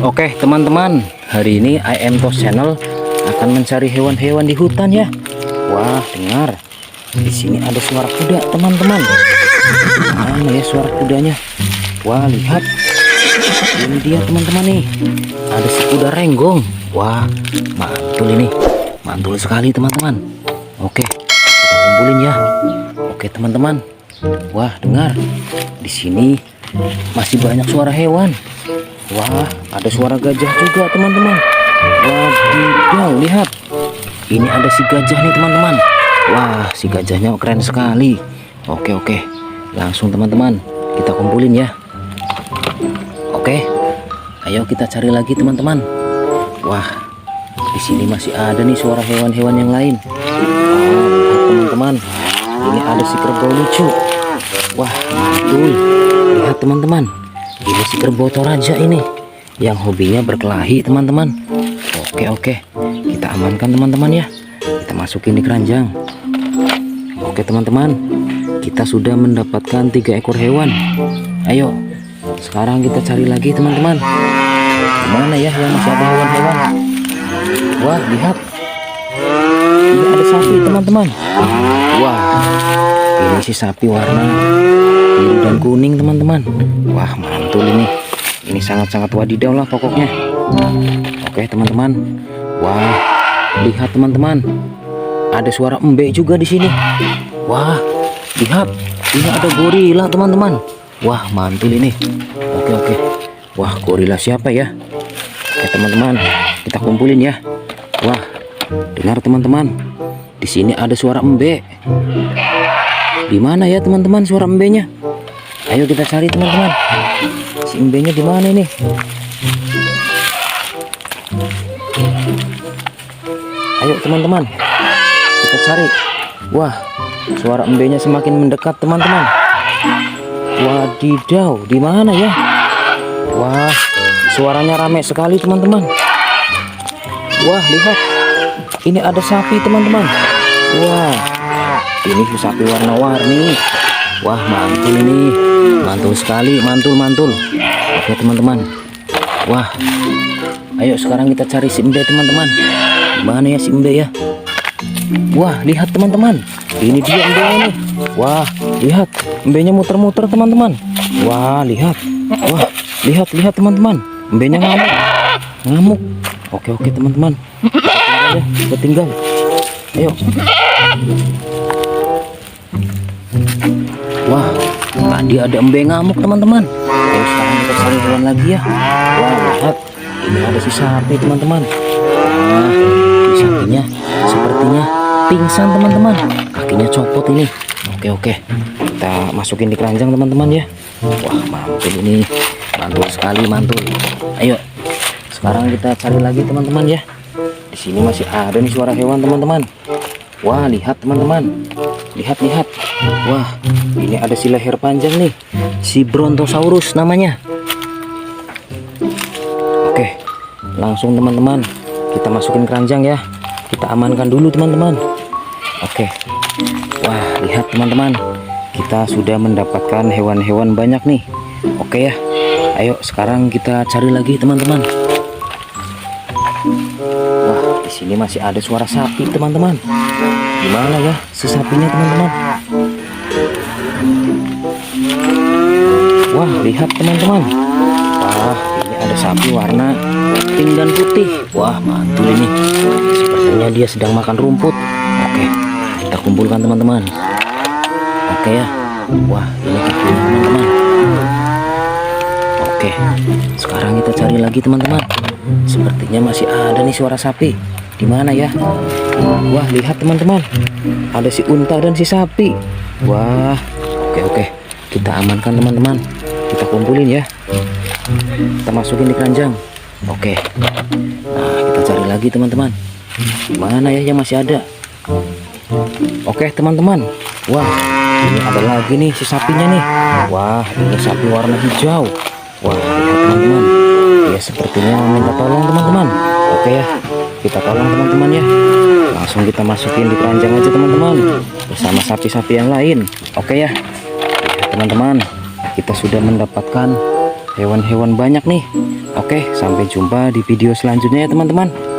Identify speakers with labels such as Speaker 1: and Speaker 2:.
Speaker 1: Oke teman-teman, hari ini IM Tos Channel akan mencari hewan-hewan di hutan ya. Wah dengar, di sini ada suara kuda teman-teman. Mana ya suara kudanya? Wah lihat, ini dia teman-teman nih. Ada si kuda renggong. Wah mantul ini, mantul sekali teman-teman. Oke, kita kumpulin ya. Oke teman-teman. Wah dengar, di sini masih banyak suara hewan. Wah, ada suara gajah juga teman-teman. Wadidaw, lihat. Ini ada si gajah nih teman-teman. Wah, si gajahnya keren sekali. Oke, oke. Langsung teman-teman, kita kumpulin ya. Oke. Ayo kita cari lagi teman-teman. Wah, di sini masih ada nih suara hewan-hewan yang lain. Lihat teman-teman. Ini ada si kerbau lucu. Wah, mantul. Lihat teman-teman. Ini si kerbau toraja ini yang hobinya berkelahi teman-teman. Oke oke, kita amankan teman-teman ya. Kita masukin di keranjang. Oke teman-teman, kita sudah mendapatkan tiga ekor hewan. Ayo, sekarang kita cari lagi teman-teman. Mana ya yang masih ada hewan-hewan? Wah lihat, ini ada sapi teman-teman. Wah, ini si sapi warna kuning teman-teman. Wah mantul ini. Ini sangat-sangat wadidaw lah pokoknya. Oke teman-teman. Wah lihat teman-teman. Ada suara embek juga di sini. Wah lihat. Ini ada gorila teman-teman. Wah mantul ini. Oke oke. Wah gorila siapa ya? Oke teman-teman. Kita kumpulin ya. Wah dengar teman-teman. Di sini ada suara embek di mana ya teman-teman suara embenya Ayo kita cari teman-teman. Si embenya di mana ini? Ayo teman-teman. Kita cari. Wah, suara embenya semakin mendekat teman-teman. Wadidaw, di mana ya? Wah, suaranya rame sekali teman-teman. Wah, lihat. Ini ada sapi teman-teman. Wah, ini sapi warna-warni. Wah mantul ini. Mantul sekali mantul mantul. Oke teman-teman. Wah Ayo sekarang kita cari si Mbe teman-teman. Mana ya si Mbe ya? Wah lihat teman-teman. Ini dia Mbe ini Wah lihat. Mbenya muter-muter teman-teman. Wah lihat. Wah lihat lihat teman-teman. Mbenya ngamuk. Ngamuk. Oke oke teman-teman. Tinggal ya. Kita tinggal. Ayo Wah, tadi ada embe ngamuk teman-teman. Ayo sekarang kita cari hewan lagi ya. Wah, lihat. Ini ada si sapi teman-teman. Wah, si sapinya sepertinya pingsan teman-teman. Kakinya copot ini. Oke, oke. Kita masukin di keranjang teman-teman ya. Wah, mantul ini. Mantul sekali, mantul. Ayo. Sekarang kita cari lagi teman-teman ya. Di sini masih ada nih suara hewan teman-teman. Wah, lihat teman-teman. Lihat, lihat. Wah, ini ada si leher panjang nih. Si Brontosaurus namanya. Oke, langsung teman-teman. Kita masukin keranjang ya. Kita amankan dulu teman-teman. Oke. Wah, lihat teman-teman. Kita sudah mendapatkan hewan-hewan banyak nih. Oke ya. Ayo sekarang kita cari lagi teman-teman. Wah, di sini masih ada suara sapi teman-teman. Gimana ya si sapinya teman-teman? Wah, lihat teman-teman. Wah, ini ada sapi warna pink dan putih. Wah, mantul ini. Sepertinya dia sedang makan rumput. Oke, kita kumpulkan teman-teman. Oke ya. Wah, ini kakinya teman-teman. Oke, sekarang kita cari lagi teman-teman. Sepertinya masih ada nih suara sapi. Di mana ya? Wah, lihat teman-teman. Ada si unta dan si sapi. Wah, oke oke. Kita amankan teman-teman. Kita kumpulin ya. Kita masukin di keranjang. Oke. Nah, kita cari lagi teman-teman. Mana ya yang masih ada? Oke, teman-teman. Wah, ini ada lagi nih si sapinya nih. Wah, ini sapi warna hijau. Wah, teman-teman. Dia sepertinya minta tolong teman-teman. Oke ya, kita tolong teman-teman ya. Langsung kita masukin di keranjang aja teman-teman. Bersama sapi-sapi yang lain. Oke ya. Teman-teman, kita sudah mendapatkan hewan-hewan banyak nih. Oke, sampai jumpa di video selanjutnya ya teman-teman.